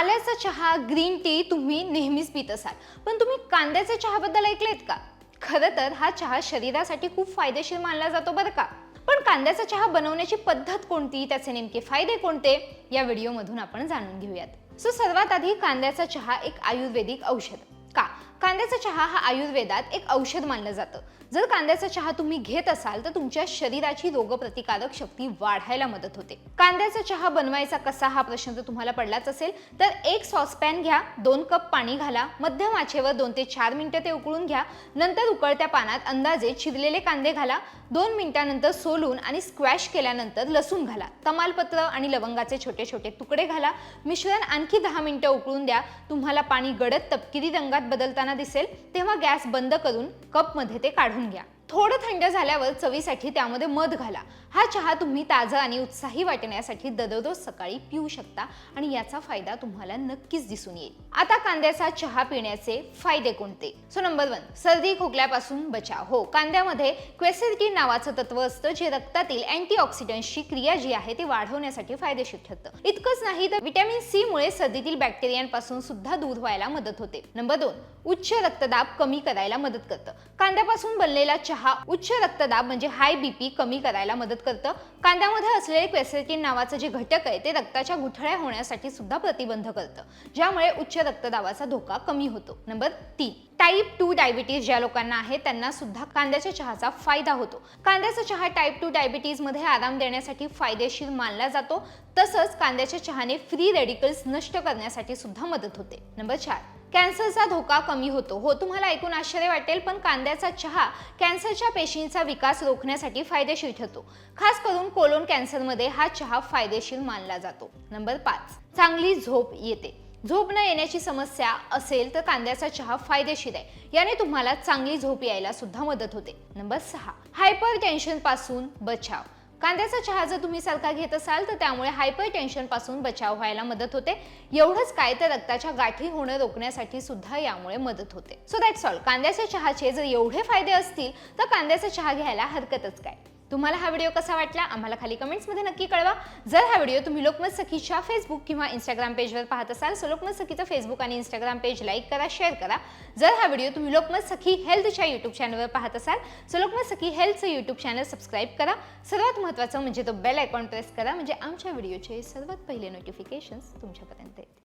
आल्याचा चहा green tea तुम्ही नेहमीच पित असाल. पण तुम्ही कांद्याच्या चहाबद्दल ऐकलेत का? खरं तर हा चहा शरीरासाठी खूप फायदेशीर मानला जातो बरं का? पण कांद्याचा चहा बनवण्याची पद्धत कोणती? त्याचे नेमके फायदे कोणते? या व्हिडिओमधून आपण जाणून घेऊयात. सो सर्वात आधी कांद्याचा चहा एक आयुर्वेदिक औषध. कांद्याचा चहा हा आयुर्वेदात एक औषध मानलं जातं. जर कांद्याचा चहा तुम्ही घेत असाल तर तुमच्या शरीराची रोगप्रतिकारक शक्ती वाढायला मदत होते. कांद्याचा चहा बनवायचा कसा हा प्रश्न जर तुम्हाला पडलाच असेल तर एक सॉसपॅन घ्या दोन कप पाणी घाला मध्यम आचेवर दोन ते चार मिनिटं ते उकळून घ्या नंतर उकळत्या पानात अंदाजे चिरलेले कांदे घाला दोन मिनिटानंतर सोलून आणि स्क्वॅश केल्यानंतर लसूण घाला तमालपत्र आणि लवंगाचे छोटे छोटे तुकडे घाला मिश्रण आणखी दहा मिनिटं उकळून द्या तुम्हाला पाणी गडद तपकिरी रंगात बदलताना दिसेल तेव्हा गॅस बंद करून कपमध्ये ते काढून घ्या. थोडं थंड झाल्यावर चवीसाठी त्यामध्ये मध घाला. हा चहा तुम्ही ताजा आणि उत्साही वाटण्यासाठी दररोज सकाळी पिऊ शकता आणि याचा फायदा तुम्हाला नक्कीच दिसून येईल. आता कांद्याचा चहा पिण्याचे फायदे कोणते? सो नंबर वन सर्दी खोकल्यापासून बचाव. हो कांद्यामध्ये क्वेसेरकिन नावाचं तत्व असतं जे रक्तातील अँटीऑक्सिडंटची क्रिया जी आहे ती वाढवण्यासाठी फायदेशीर ठरतं. इतकंच नाही तर विटॅमिन सी मुळे सर्दीतील बॅक्टेरियांपासून सुद्धा दूर व्हायला मदत होते. नंबर दोन उच्च रक्तदाब कमी करायला मदत करतं. कांद्यापासून बनलेला चहा उच्च रक्तदाब म्हणजे हाय बीपी कमी करायला मदत करतं. कांद्यामध्ये असलेले क्वेसेटिन नावाचं जे घटक आहे ते रक्ताच्या गुठळ्या होण्यासाठी सुद्धा प्रतिबंध करतं. ज्यामुळे उच्च रक्तदाबाचा धोका कमी होतो. नंबर तीन. टाईप टू डायबिटीज ज्या लोकांना आहे त्यांना सुद्धा कांद्याच्या चहाचा फायदा होतो. कांद्याचा चहा टाईप टू डायबिटीजमध्ये आराम देण्यासाठी फायदेशीर मानला जातो. तसंच कांद्याच्या चहाने फ्री रेडिकल्स नष्ट करण्यासाठी सुद्धा मदत होते. नंबर चार. कॅन्सरचा धोका कमी होतो. हो तुम्हाला ऐकून आश्चर्य वाटेल पण कांद्याचा चहा कॅन्सरच्या पेशींचा विकास रोखण्यासाठी फायदेशीर ठरतो. खास करून कोलोन कॅन्सरमध्ये हा चहा फायदेशीर मानला जातो. नंबर पाच चांगली झोप येते. झोप न येण्याची समस्या असेल तर कांद्याचा चहा फायदेशीर आहे. याने तुम्हाला चांगली झोप यायला सुद्धा मदत होते. नंबर सहा हायपर टेन्शनपासून बचाव. कांद्याचा चहा जर तुम्ही सारखा घेत असाल तर त्यामुळे हायपर टेन्शनपासून बचाव व्हायला मदत होते. एवढंच काय तर रक्ताच्या गाठी होणं रोखण्यासाठी सुद्धा यामुळे मदत होते. सो दॅट्स ऑल कांद्याच्या चहाचे जर एवढे फायदे असतील तर कांद्याचा चहा घ्यायला हरकतच काय? तुम्हाला हा व्हिडिओ कसा वाटला आम्हाला खाली कमेंट्समध्ये नक्की कळवा. जर हा व्हिडिओ तुम्ही लोकमत सखीच्या फेसबुक किंवा इंस्टाग्राम पेजवर पाहत असाल तर लोकमत सखीचं फेसबुक आणि इंस्टाग्राम पेज लाईक करा शेअर करा. जर हा व्हिडिओ तुम्ही लोकमत सखी हेल्थच्या यूट्यूब चॅनलवर पाहत असाल तर लोकमत सखी हेल्थचं यूट्यूब चॅनल सबस्क्राईब करा. सर्वात महत्त्वाचं म्हणजे तो बेल आयकॉन प्रेस करा म्हणजे आमच्या व्हिडिओचे सर्वात पहिले नोटिफिकेशन्स तुमच्यापर्यंत येतील.